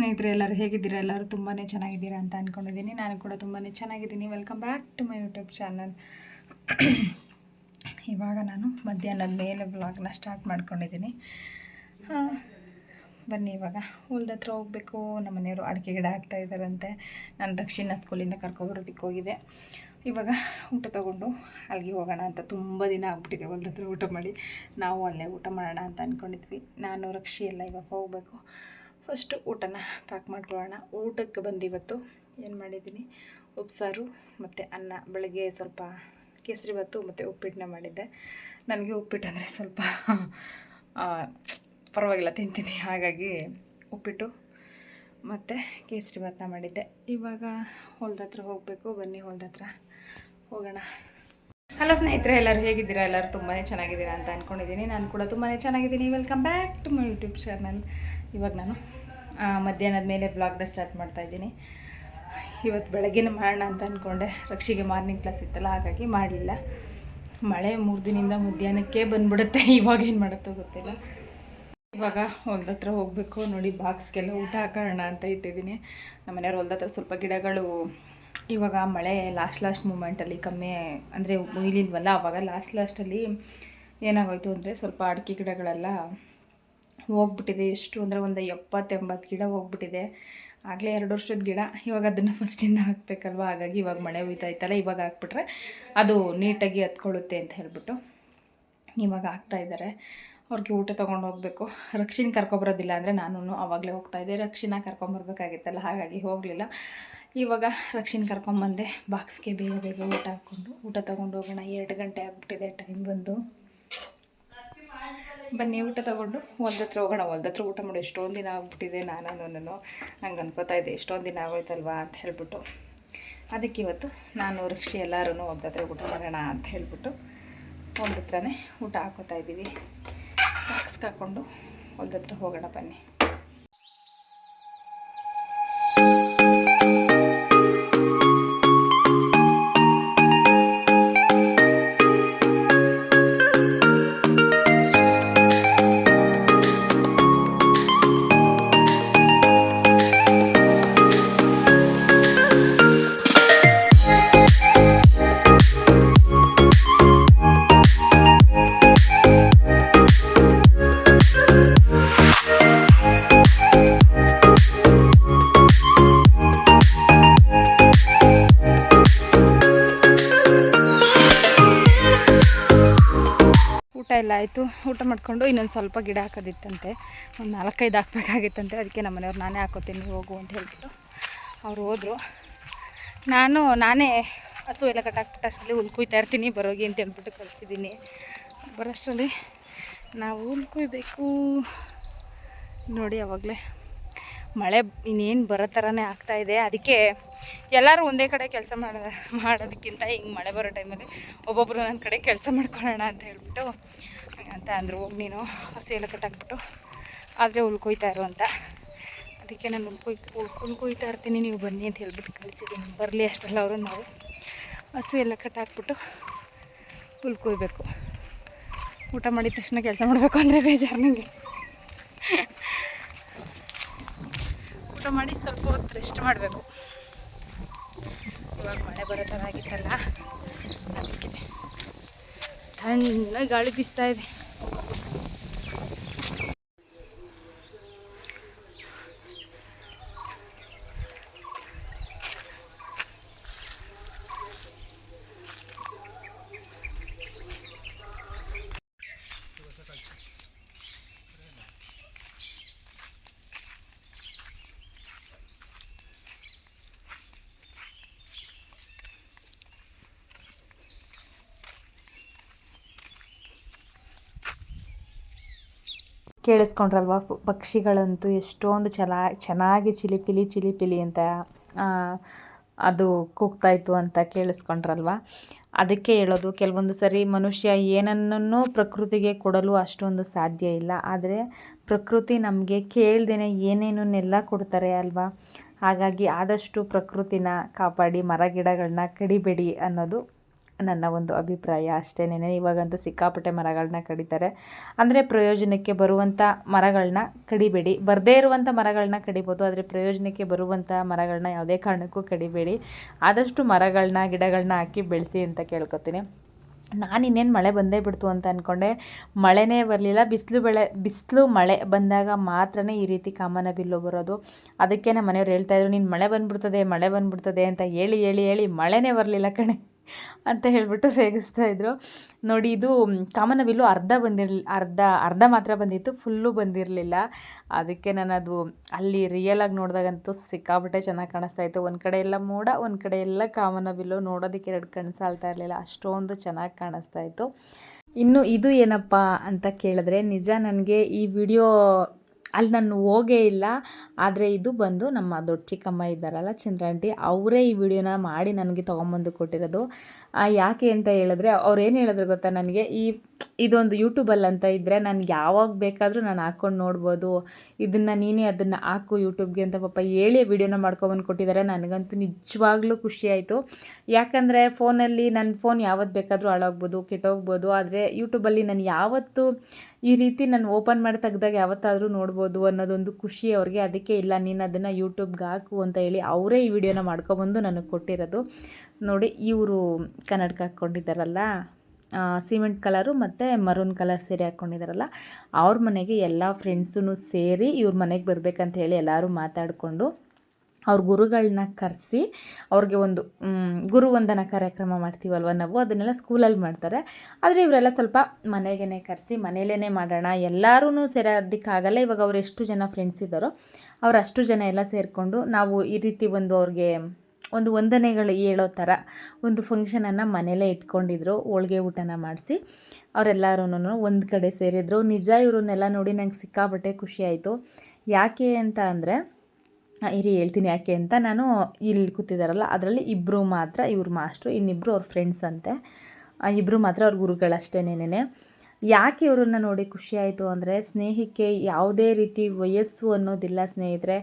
ಸ್ನೇಹಿತರೆ, ಎಲ್ಲರೂ ಹೇಗಿದ್ದೀರಾ? ಎಲ್ಲರೂ ತುಂಬಾ ಚೆನ್ನಾಗಿದ್ದೀರಾ ಅಂತ ಅಂದ್ಕೊಂಡಿದ್ದೀನಿ ನಾನು ಕೂಡ ತುಂಬಾ ಚೆನ್ನಾಗಿದ್ದೀನಿ. Welcome back to my YouTube channel ಇವಾಗ ನಾನು ಮಧ್ಯಾಹ್ನದ ಮೇಲೆ ಬ್ಲಾಗ್ನ ಸ್ಟಾರ್ಟ್ ಮಾಡ್ಕೊಂಡಿದ್ದೀನಿ. ಬನ್ನಿ ಇವಾಗ. ಹೊಲ್ದ ಹತ್ರ ಹೋಗಬೇಕು. ನಮ್ಮ ಮನೆಯವರು ಅಡಿಕೆ ಗಿಡ ಹಾಕ್ತಾ ಇದ್ದಾರಂತೆ. ನಾನು ದಕ್ಷಿಣ ಸ್ಕೂಲಿಂದ ಕರ್ಕೊಬರೋದಕ್ಕೆ ಹೋಗಿದ್ದೆ. ಇವಾಗ ಊಟ ತೊಗೊಂಡು ಅಲ್ಲಿಗೆ ಹೋಗೋಣ ಅಂತ ತುಂಬ ದಿನ ಆಗ್ಬಿಟ್ಟಿದೆ ಹೊಲ್ದ ಹತ್ರ ಊಟ ಮಾಡಿ. ನಾವು ಅಲ್ಲೇ ಊಟ ಮಾಡೋಣ ಅಂತ ಅಂದ್ಕೊಂಡಿದ್ವಿ ನಾನು ರಕ್ಷಿ ಎಲ್ಲ ಇವಾಗ ಹೋಗಬೇಕು. ಫಸ್ಟು ಊಟನ ಪ್ಯಾಕ್ ಮಾಡ್ಕೊಳ್ಳೋಣ. ಊಟಕ್ಕೆ ಬಂದಿವತ್ತು ಏನು ಮಾಡಿದ್ದೀನಿ? ಉಪ್ಸಾರು ಮತ್ತು ಅನ್ನ. ಬೆಳಗ್ಗೆ ಸ್ವಲ್ಪ ಕೇಸರಿ ಭಾತು ಮತ್ತು ಉಪ್ಪಿಟ್ಟನ್ನ ಮಾಡಿದ್ದೆ. ನನಗೆ ಉಪ್ಪಿಟ್ಟು ಅಂದರೆ ಸ್ವಲ್ಪ ಪರವಾಗಿಲ್ಲ, ತಿಂತೀನಿ. ಹಾಗಾಗಿ ಉಪ್ಪಿಟ್ಟು ಮತ್ತು ಕೇಸರಿ ಭಾತನ್ನ ಮಾಡಿದ್ದೆ. ಇವಾಗ ಹೊಲ್ದ ಹತ್ರ ಹೋಗಬೇಕು. ಬನ್ನಿ ಹೊಲ್ದ ಹತ್ರ ಹೋಗೋಣ. ಹಲೋ ಸ್ನೇಹಿತರೆ, ಎಲ್ಲರೂ ಹೇಗಿದ್ದೀರಾ? ಎಲ್ಲರೂ ತುಂಬಾ ಚೆನ್ನಾಗಿದ್ದೀರಾ ಅಂತ ಅಂದ್ಕೊಂಡಿದ್ದೀನಿ ನಾನು ಕೂಡ ತುಂಬಾ ಚೆನ್ನಾಗಿದ್ದೀನಿ. Welcome back to my YouTube channel ಇವಾಗ ನಾನು ಮಧ್ಯಾಹ್ನದ ಮೇಲೆ ಬ್ಲಾಗ್ನ ಸ್ಟಾರ್ಟ್ ಮಾಡ್ತಾ ಇದ್ದೀನಿ. ಇವತ್ತು ಬೆಳಗ್ಗೆನೇ ಮಾಡೋಣ ಅಂತ ಅಂದ್ಕೊಂಡೆ ರಕ್ಷಿಗೆ ಮಾರ್ನಿಂಗ್ ಕ್ಲಾಸ್ ಇತ್ತಲ್ಲ, ಹಾಗಾಗಿ ಮಾಡಲಿಲ್ಲ. ಮಳೆ ಮೂರು ದಿನದಿಂದ ಮಧ್ಯಾಹ್ನಕ್ಕೆ ಬಂದ್ಬಿಡುತ್ತೆ. ಇವಾಗ ಏನು ಮಾಡುತ್ತೋ ಗೊತ್ತಿಲ್ಲ. ಇವಾಗ ಹೊಲ್ದ ಹತ್ರ ಹೋಗಬೇಕು, ನೋಡಿ ಬಾಕ್ಸ್ಗೆಲ್ಲ ಊಟ ಹಾಕೋಣ ಅಂತ ಇಟ್ಟಿದ್ದೀನಿ. ನಮ್ಮ ಮನೆಯವ್ರ ಹೊಲ್ದ ಹತ್ರ ಸ್ವಲ್ಪ ಗಿಡಗಳು, ಇವಾಗ ಮಳೆ ಲಾಸ್ಟ್ ಲಾಸ್ಟ್ ಮೂಮೆಂಟಲ್ಲಿ ಕಮ್ಮಿ, ಅಂದರೆ ಮುಯ್ಲಿಲ್ವಲ್ಲ ಆವಾಗ ಲಾಸ್ಟ್ ಲಾಸ್ಟಲ್ಲಿ ಏನಾಗೋಯ್ತು ಅಂದರೆ ಸ್ವಲ್ಪ ಅಡಿಕೆ ಗಿಡಗಳೆಲ್ಲ ಹೋಗ್ಬಿಟ್ಟಿದೆ. ಎಷ್ಟು ಅಂದರೆ ಒಂದು ಎಪ್ಪತ್ತೆಂಬತ್ತು ಗಿಡ ಹೋಗ್ಬಿಟ್ಟಿದೆ. ಆಗಲೇ ಎರಡು ವರ್ಷದ ಗಿಡ. ಇವಾಗ ಅದನ್ನು ಫಸ್ಟಿಂದ ಹಾಕಬೇಕಲ್ವ? ಹಾಗಾಗಿ ಇವಾಗ ಮಳೆ ಹುಯ್ತಾ ಇತ್ತಲ್ಲ, ಇವಾಗ ಹಾಕ್ಬಿಟ್ರೆ ಅದು ನೀಟಾಗಿ ಹತ್ಕೊಳ್ಳುತ್ತೆ ಅಂತ ಹೇಳ್ಬಿಟ್ಟು ಇವಾಗ ಹಾಕ್ತಾ ಇದ್ದಾರೆ. ಅವ್ರಿಗೆ ಊಟ ತೊಗೊಂಡು ಹೋಗಬೇಕು. ರಕ್ಷಿನ ಕರ್ಕೊಬರೋದಿಲ್ಲ ಅಂದರೆ ನಾನು ಆವಾಗಲೇ ಹೋಗ್ತಾಯಿದ್ದೆ ರಕ್ಷಿನ ಕರ್ಕೊಂಬರ್ಬೇಕಾಗಿತ್ತಲ್ಲ, ಹಾಗಾಗಿ ಹೋಗಲಿಲ್ಲ. ಇವಾಗ ರಕ್ಷಿನ ಕರ್ಕೊಂಬಂದೆ ಬಾಕ್ಸ್ಗೆ ಬೇಗ ಬೇಗ ಊಟ ಹಾಕ್ಕೊಂಡು, ಊಟ ತೊಗೊಂಡು ಹೋಗೋಣ. ಎರಡು ಗಂಟೆ ಆಗಿಬಿಟ್ಟಿದೆ ಟೈಮ್ ಬಂದು. ಬನ್ನಿ, ಊಟ ತೊಗೊಂಡು. ಒಂದತ್ರ ಹೋಗೋಣ, ಒಂದತ್ರ ಊಟ ಮಾಡಿ. ಎಷ್ಟೊಂದು ದಿನ ಆಗ್ಬಿಟ್ಟಿದೆ ನಾನು ಹಂಗೆ ಅನ್ಕೋತಾ ಇದ್ದೆ ಎಷ್ಟೊಂದು ದಿನ ಆಗೋಯ್ತಲ್ವಾ ಅಂತ ಹೇಳ್ಬಿಟ್ಟು. ಅದಕ್ಕೆ ಇವತ್ತು ನಾನು ರಿಕ್ಷೆ ಎಲ್ಲರೂ ಒಂದತ್ರ ಊಟ ಮಾಡೋಣ ಅಂತ ಹೇಳ್ಬಿಟ್ಟು ಒಂದತ್ರನೇ ಊಟ ಹಾಕೋತಾ ಇದ್ದೀವಿ. ಮಾಸ್ಕ್ ಹಾಕ್ಕೊಂಡು ಒಂದತ್ರ ಹೋಗೋಣ ಬನ್ನಿ. ಊಟ ಮಾಡಿಕೊಂಡು ಇನ್ನೊಂದು ಸ್ವಲ್ಪ ಗಿಡ ಹಾಕೋದಿತ್ತಂತೆ. ಒಂದು ನಾಲ್ಕೈದು ಹಾಕ್ಬೇಕಾಗಿತ್ತಂತೆ. ಅದಕ್ಕೆ ನಮ್ಮ ಮನೆಯವ್ರು ನಾನೇ ಹಾಕೋತೀನಿ, ಹೋಗು ಅಂತ ಹೇಳ್ಬಿಟ್ಟು ಅವ್ರು ಹೋದರು. ನಾನು, ನಾನೇ ಹಸು ಎಲ್ಲ ಕಟ್ಟಾಕ್ಬಿಟ್ಟು ಅಷ್ಟರಲ್ಲಿ ಹುಲ್ ಕುಯ್ತಾ ಇರ್ತೀನಿ, ಬರೋಗಿ ಅಂತ ಹೇಳ್ಬಿಟ್ಟು ಕಳಿಸಿದ್ದೀನಿ. ಬರೋಷ್ಟರಲ್ಲಿ ನಾವು ಹುಲ್ ಕುಯ್ಬೇಕು. ನೋಡಿ ಅವಾಗಲೇ ಮಳೆ ಇನ್ನೇನು ಬರೋ ಥರನೇ ಆಗ್ತಾಯಿದೆ ಅದಕ್ಕೆ ಎಲ್ಲರೂ ಒಂದೇ ಕಡೆ ಕೆಲಸ ಮಾಡ, ಮಾಡೋದಕ್ಕಿಂತ ಹಿಂಗೆ ಮಳೆ ಬರೋ ಟೈಮಲ್ಲಿ ಒಬ್ಬೊಬ್ಬರು ನನ್ನ ಕಡೆ ಕೆಲಸ ಮಾಡ್ಕೊಳ್ಳೋಣ ಅಂತ ಹೇಳ್ಬಿಟ್ಟು ಅಂತ ಅಂದರು. ಹೋಗಿ ನೀನು ಸೇಲ ಕಟ್ಟಾಕ್ಬಿಟ್ಟು ಆದರೆ ಉಳ್ಕೊಯ್ತಾಯಿರು ಅಂತ. ಅದಕ್ಕೆ ನಾನು ಉಳ್ಕೊಯ್ ಉಳ್ಕೊಯ್ತಾ ಇರ್ತೀನಿ, ನೀವು ಬನ್ನಿ ಅಂತ ಹೇಳ್ಬಿಟ್ಟು ಕಳಿಸಿದ್ದೀನಿ. ಬರಲಿ ಅಷ್ಟೆಲ್ಲ ಅವರು ನಾವು. ಹಸು ಎಲ್ಲ ಕಟ್ಟಾಕ್ಬಿಟ್ಟು ಉಳ್ಕೊಯ್ಬೇಕು. ಊಟ ಮಾಡಿದ ತಕ್ಷಣ ಕೆಲಸ ಮಾಡಬೇಕು ಅಂದರೆ ಬೇಜಾರು ನನಗೆ ಊಟ ಮಾಡಿ ಸ್ವಲ್ಪ ಹೊತ್ತು ರೆಸ್ಟ್ ಮಾಡಬೇಕು. ಇವಾಗ ಮಳೆ ಬರೋ ಥರ ಆಗಿತ್ತಲ್ಲ, ಅದಕ್ಕೆ ತಣ್ಣ ಗಾಳಿ ಬೀಸ್ತಾ ಇದೆ. ಕೇಳಿಸ್ಕೊಂಡ್ರಲ್ವ? ಪಕ್ಷಿಗಳಂತೂ ಎಷ್ಟೊಂದು ಚಲ, ಚೆನ್ನಾಗಿ ಚಿಲಿಪಿಲಿ ಚಿಲಿಪಿಲಿ ಅಂತ ಅದು ಕೂಗ್ತಾಯಿತ್ತು ಅಂತ ಕೇಳಿಸ್ಕೊಂಡ್ರಲ್ವ? ಅದಕ್ಕೆ ಹೇಳೋದು, ಕೆಲವೊಂದು ಸರಿ ಮನುಷ್ಯ ಏನನ್ನೂ ಪ್ರಕೃತಿಗೆ ಕೊಡಲು ಅಷ್ಟೊಂದು ಸಾಧ್ಯ ಇಲ್ಲ. ಆದರೆ ಪ್ರಕೃತಿ ನಮಗೆ ಕೇಳ್ದೇ ಏನೇನನ್ನೆಲ್ಲ ಕೊಡ್ತಾರೆ ಅಲ್ವಾ? ಹಾಗಾಗಿ ಆದಷ್ಟು ಪ್ರಕೃತಿನ ಕಾಪಾಡಿ ಮರ ಗಿಡಗಳನ್ನ ಕಡಿಬೇಡಿ ಅನ್ನೋದು ನನ್ನ ಒಂದು ಅಭಿಪ್ರಾಯ ಅಷ್ಟೇನೆ. ಇವಾಗಂತೂ ಸಿಕ್ಕಾಪಟ್ಟೆ ಮರಗಳನ್ನ ಕಡಿತಾರೆ. ಅಂದರೆ ಪ್ರಯೋಜನಕ್ಕೆ ಬರುವಂಥ ಮರಗಳನ್ನ ಕಡಿಬೇಡಿ. ಬರದೇ ಇರುವಂಥ ಮರಗಳನ್ನ ಕಡಿಬೋದು, ಆದರೆ ಪ್ರಯೋಜನಕ್ಕೆ ಬರುವಂಥ ಮರಗಳನ್ನ ಯಾವುದೇ ಕಾರಣಕ್ಕೂ ಕಡಿಬೇಡಿ. ಆದಷ್ಟು ಮರಗಳನ್ನ ಗಿಡಗಳನ್ನ ಹಾಕಿ ಬೆಳೆಸಿ ಅಂತ ಕೇಳ್ಕೊತೀನಿ. ನಾನು ಇನ್ನೇನು ಮಳೆ ಬಂದೇ ಬಿಡ್ತು ಅಂತ ಅಂದ್ಕೊಂಡೆ ಮಳೆನೇ ಬರಲಿಲ್ಲ. ಬಿಸಿಲು ಬೆಳೆ, ಬಿಸಿಲು ಮಳೆ ಬಂದಾಗ ಮಾತ್ರನೇ ಈ ರೀತಿ ಕಾಮನ ಬಿಲ್ಲು ಬರೋದು. ಅದಕ್ಕೆ ನಮ್ಮ ಮನೆಯವ್ರು ಹೇಳ್ತಾಯಿದ್ರು ನೀನು ಮಳೆ ಬಂದ್ಬಿಡ್ತದೆ ಮಳೆ ಬಂದ್ಬಿಡ್ತದೆ ಅಂತ ಹೇಳಿ ಹೇಳಿ ಹೇಳಿ ಮಳೆನೇ ಬರಲಿಲ್ಲ ಕಣೆ. ಅಂತ ಹೇಳಿಬಿಟ್ಟು ರೇಗಿಸ್ತಾ ಇದ್ರು. ನೋಡಿ, ಇದು ಕಾಮನಬಿಲ್ಲು ಅರ್ಧ ಬಂದಿರಲಿ ಅರ್ಧ ಅರ್ಧ ಮಾತ್ರ ಬಂದಿತ್ತು ಫುಲ್ಲು ಬಂದಿರಲಿಲ್ಲ. ಅದಕ್ಕೆ ನಾನು ಅದು ಅಲ್ಲಿ ರಿಯಲಾಗಿ ನೋಡಿದಾಗಂತೂ ಸಿಕ್ಕಾಬಿಟ್ಟೆ ಚೆನ್ನಾಗಿ ಕಾಣಿಸ್ತಾ ಇತ್ತು. ಒಂದು ಕಡೆ ಎಲ್ಲ ಮೋಡ, ಒಂದು ಕಡೆ ಎಲ್ಲ ಕಾಮನಬಿಲ್ಲು ನೋಡೋದಕ್ಕೆ ಎರಡು ಕಣ್ಣು ಸಾಲ್ತಾ ಇರಲಿಲ್ಲ. ಅಷ್ಟೊಂದು ಚೆನ್ನಾಗಿ ಕಾಣಿಸ್ತಾ ಇತ್ತು. ಇನ್ನು ಇದು ಏನಪ್ಪ ಅಂತ ಕೇಳಿದ್ರೆ, ನಿಜ ನನಗೆ ಈ ವಿಡಿಯೋ ಅಲ್ಲಿ ನಾನು ಹೋಗೇ ಇಲ್ಲ. ಆದರೆ ಇದು ಬಂದು ನಮ್ಮ ದೊಡ್ಡ ಚಿಕ್ಕಮ್ಮ ಇದ್ದಾರಲ್ಲ ಚಂದ್ರಾಂಟಿ ಅವರೇ ಈ ವಿಡಿಯೋನ ಮಾಡಿ ನನಗೆ ತೊಗೊಂಬಂದು ಕೊಟ್ಟಿರೋದು. ಯಾಕೆ ಅಂತ ಹೇಳಿದ್ರೆ ಅವ್ರು ಏನು ಹೇಳಿದ್ರು ಗೊತ್ತಾ ನನಗೆ? ಈ ಇದೊಂದು ಯೂಟ್ಯೂಬಲ್ಲಿ ಅಂತ ಇದ್ದರೆ ನಾನು ಯಾವಾಗ ಬೇಕಾದರೂ ನಾನು ಹಾಕ್ಕೊಂಡು ನೋಡ್ಬೋದು. ಇದನ್ನು ನೀನೇ ಅದನ್ನು ಹಾಕು ಯೂಟ್ಯೂಬ್ಗೆ ಅಂತ ಪಾಪ ಹೇಳಿ ವೀಡಿಯೋನ ಮಾಡ್ಕೊಬಂದು ಕೊಟ್ಟಿದ್ದಾರೆ ನನಗಂತೂ ನಿಜವಾಗ್ಲೂ ಖುಷಿ ಆಯಿತು. ಯಾಕಂದರೆ ಫೋನಲ್ಲಿ ನನ್ನ ಫೋನ್ ಯಾವತ್ತು ಬೇಕಾದರೂ ಹಾಳಾಗ್ಬೋದು, ಕೆಟ್ಟೋಗ್ಬೋದು. ಆದರೆ ಯೂಟ್ಯೂಬಲ್ಲಿ ನಾನು ಯಾವತ್ತೂ ಈ ರೀತಿ ನಾನು ಓಪನ್ ಮಾಡಿ ತೆಗ್ದಾಗ ಯಾವತ್ತಾದರೂ ನೋಡ್ಬೋದು ಅನ್ನೋದೊಂದು ಖುಷಿ ಅವ್ರಿಗೆ. ಅದಕ್ಕೆ ಇಲ್ಲ, ನೀನು ಅದನ್ನು ಯೂಟ್ಯೂಬ್ಗೆ ಹಾಕು ಅಂತ ಹೇಳಿ ಅವರೇ ಈ ವಿಡಿಯೋನ ಮಾಡ್ಕೊಬಂದು ನನಗೆ ಕೊಟ್ಟಿರೋದು. ನೋಡಿ ಇವರು ಕನ್ನಡಕ್ಕೆ ಹಾಕ್ಕೊಂಡಿದ್ದಾರಲ್ಲ. ಸಿಮೆಂಟ್ ಕಲರು ಮತ್ತು ಮರೂನ್ ಕಲರ್ ಸೀರೆ ಹಾಕ್ಕೊಂಡಿದ್ದಾರಲ್ಲ ಅವ್ರ ಮನೆಗೆ ಎಲ್ಲ ಫ್ರೆಂಡ್ಸೂ ಸೇರಿ ಇವ್ರ ಮನೆಗೆ ಬರಬೇಕಂತ ಹೇಳಿ ಎಲ್ಲರೂ ಮಾತಾಡಿಕೊಂಡು ಅವ್ರ ಗುರುಗಳನ್ನ ಕರೆಸಿ ಅವ್ರಿಗೆ ಒಂದು ಗುರುವಂದನ ಕಾರ್ಯಕ್ರಮ ಮಾಡ್ತೀವಲ್ವ ನಾವು? ಅದನ್ನೆಲ್ಲ ಸ್ಕೂಲಲ್ಲಿ ಮಾಡ್ತಾರೆ. ಆದರೆ ಇವರೆಲ್ಲ ಸ್ವಲ್ಪ ಮನೆಗೇ ಕರೆಸಿ ಮನೇಲೇ ಮಾಡೋಣ. ಎಲ್ಲರೂ ಸೇರೋದಕ್ಕಾಗಲ್ಲ ಇವಾಗ ಅವ್ರು ಎಷ್ಟು ಜನ ಫ್ರೆಂಡ್ಸ್ ಇದ್ದಾರೋ ಅವ್ರು ಅಷ್ಟು ಜನ ಎಲ್ಲ ಸೇರಿಕೊಂಡು ನಾವು ಈ ರೀತಿ ಒಂದು ಅವ್ರಿಗೆ ಒಂದು ವಂದನೆಗಳು ಹೇಳೋ ಥರ ಒಂದು ಫಂಕ್ಷನನ್ನು ಮನೇಲೇ ಇಟ್ಕೊಂಡಿದ್ರು, ಹೋಳಿಗೆ ಊಟನ ಮಾಡಿಸಿ. ಅವರೆಲ್ಲರೂ ಒಂದು ಕಡೆ ಸೇರಿದ್ರು. ನಿಜ ಇವ್ರನ್ನೆಲ್ಲ ನೋಡಿ ನಂಗೆ ಸಿಕ್ಕಾಪಟ್ಟೆ ಖುಷಿ ಆಯಿತು. ಯಾಕೆ ಅಂತ ಅಂದರೆ ಇರಿ ಹೇಳ್ತೀನಿ ಯಾಕೆ ಅಂತ. ನಾನು ಇಲ್ಲಿ ಕೂತಿದ್ದಾರಲ್ಲ ಅದರಲ್ಲಿ ಇಬ್ಬರು ಮಾತ್ರ, ಇವ್ರ ಮಾಸ್ಟ್ರು ಇನ್ನಿಬ್ಬರು ಅವ್ರ ಫ್ರೆಂಡ್ಸ್ ಅಂತೆ. ಇಬ್ಬರು ಮಾತ್ರ ಅವ್ರ ಗುರುಗಳಷ್ಟೇನೇನೆ ಯಾಕೆ ಇವ್ರನ್ನ ನೋಡಿ ಖುಷಿಯಾಯಿತು ಅಂದರೆ ಸ್ನೇಹಕ್ಕೆ ಯಾವುದೇ ರೀತಿ ವಯಸ್ಸು ಅನ್ನೋದಿಲ್ಲ ಸ್ನೇಹಿತರೆ.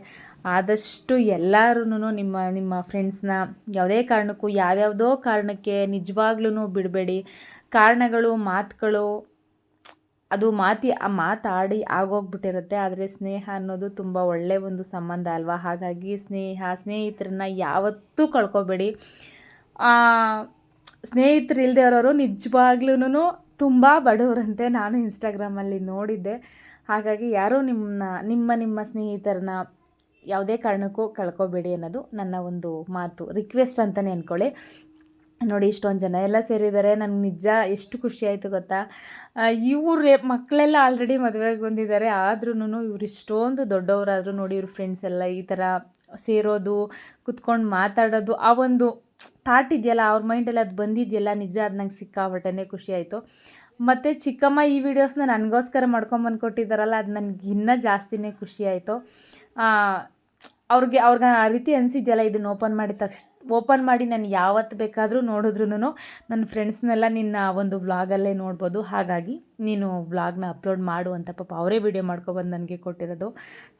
ಆದಷ್ಟು ಎಲ್ಲರೂ ನಿಮ್ಮ ನಿಮ್ಮ ಫ್ರೆಂಡ್ಸ್ನ ಯಾವುದೇ ಕಾರಣಕ್ಕೂ, ಯಾವ್ಯಾವುದೋ ಕಾರಣಕ್ಕೆ ನಿಜವಾಗ್ಲೂ ಬಿಡಬೇಡಿ. ಕಾರಣಗಳು, ಮಾತುಗಳು, ಅದು ಮಾತಿ, ಆ ಮಾತಾಡಿ ಆಗೋಗ್ಬಿಟ್ಟಿರುತ್ತೆ. ಆದರೆ ಸ್ನೇಹ ಅನ್ನೋದು ತುಂಬ ಒಳ್ಳೆಯ ಒಂದು ಸಂಬಂಧ ಅಲ್ವಾ? ಹಾಗಾಗಿ ಸ್ನೇಹ, ಸ್ನೇಹಿತರನ್ನ ಯಾವತ್ತೂ ಕಳ್ಕೊಬೇಡಿ. ಸ್ನೇಹಿತರು ಇಲ್ಲದೆ ಇರೋರು ನಿಜವಾಗ್ಲೂ ತುಂಬ ಬಡವರಂತೆ ನಾನು ಇನ್ಸ್ಟಾಗ್ರಾಮಲ್ಲಿ ನೋಡಿದ್ದೆ. ಹಾಗಾಗಿ ಯಾರೂ ನಿಮ್ಮನ್ನ ನಿಮ್ಮ ನಿಮ್ಮ ಸ್ನೇಹಿತರನ್ನ ಯಾವುದೇ ಕಾರಣಕ್ಕೂ ಕಳ್ಕೊಬೇಡಿ ಅನ್ನೋದು ನನ್ನ ಒಂದು ಮಾತು. ರಿಕ್ವೆಸ್ಟ್ ಅಂತಲೇ ಅಂದ್ಕೊಳ್ಳಿ ನೋಡಿ, ಇಷ್ಟೊಂದು ಜನ ಎಲ್ಲ ಸೇರಿದ್ದಾರೆ. ನನಗೆ ನಿಜ ಎಷ್ಟು ಖುಷಿ ಆಯಿತು ಗೊತ್ತಾ? ಇವ್ರ ಮಕ್ಕಳೆಲ್ಲ ಆಲ್ರೆಡಿ ಮದುವೆಗೆ ಬಂದಿದ್ದಾರೆ. ಆದ್ರೂ ಇವ್ರು ಇಷ್ಟೊಂದು ದೊಡ್ಡವರಾದರೂ ನೋಡಿ, ಇವ್ರ ಫ್ರೆಂಡ್ಸ್ ಎಲ್ಲ ಈ ಥರ ಸೇರೋದು, ಕುತ್ಕೊಂಡು ಮಾತಾಡೋದು, ಆ ಒಂದು ಥಾಟ್ ಇದೆಯಲ್ಲ, ಅವ್ರ ಮೈಂಡಲ್ಲಿ ಅದು ಬಂದಿದೆಯಲ್ಲ, ನಿಜ ಅದು ನಂಗೆ ಸಿಕ್ಕಾಬಟ್ಟೆ ಖುಷಿ ಆಯಿತು. ಮತ್ತು ಚಿಕ್ಕಮ್ಮ ಈ ವಿಡಿಯೋಸ್ನ ನನಗೋಸ್ಕರ ಮಾಡ್ಕೊಂಬಂದು ಕೊಟ್ಟಿದ್ದಾರಲ್ಲ ಅದು ನನಗೆ ಇನ್ನೂ ಜಾಸ್ತಿನೇ ಖುಷಿ ಆಯಿತು. ಅವ್ರಿಗೆ ಅವ್ರಿಗೆ ಆ ರೀತಿ ಅನಿಸಿದ್ಯಲ್ಲ ಇದನ್ನು ಓಪನ್ ಮಾಡಿದ ತಕ್ಷಣ ಓಪನ್ ಮಾಡಿ ನಾನು ಯಾವತ್ತು ಬೇಕಾದರೂ ನೋಡಿದ್ರೂ ನನ್ನ ಫ್ರೆಂಡ್ಸ್ನೆಲ್ಲ ನಿನ್ನ ಒಂದು ವ್ಲಾಗಲ್ಲೇ ನೋಡ್ಬೋದು. ಹಾಗಾಗಿ ನೀನು ವ್ಲಾಗ್ನ ಅಪ್ಲೋಡ್ ಮಾಡು ಅಂತ ಪಾಪ ಅವರೇ ವೀಡಿಯೋ ಮಾಡ್ಕೊಬಂದು ನನಗೆ ಕೊಟ್ಟಿರೋದು.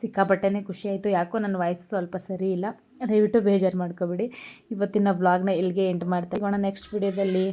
ಸಿಕ್ಕಾಪಟ್ಟೆನೇ ಖುಷಿ ಆಯಿತು. ಯಾಕೋ ನನ್ನ ವಾಯ್ಸ್ ಸ್ವಲ್ಪ ಸರಿ ಇಲ್ಲ. ದಯವಿಟ್ಟು ಬೇಜಾರು ಮಾಡ್ಕೊಬೇಡಿ. ಇವತ್ತಿನ ವ್ಲಾಗ್ನ ಇಲ್ಲಿಗೆ ಎಂಡ್ ಮಾಡ್ತಾ ಇಗೋಣ ನೆಕ್ಸ್ಟ್ ವೀಡಿಯೋದಲ್ಲಿ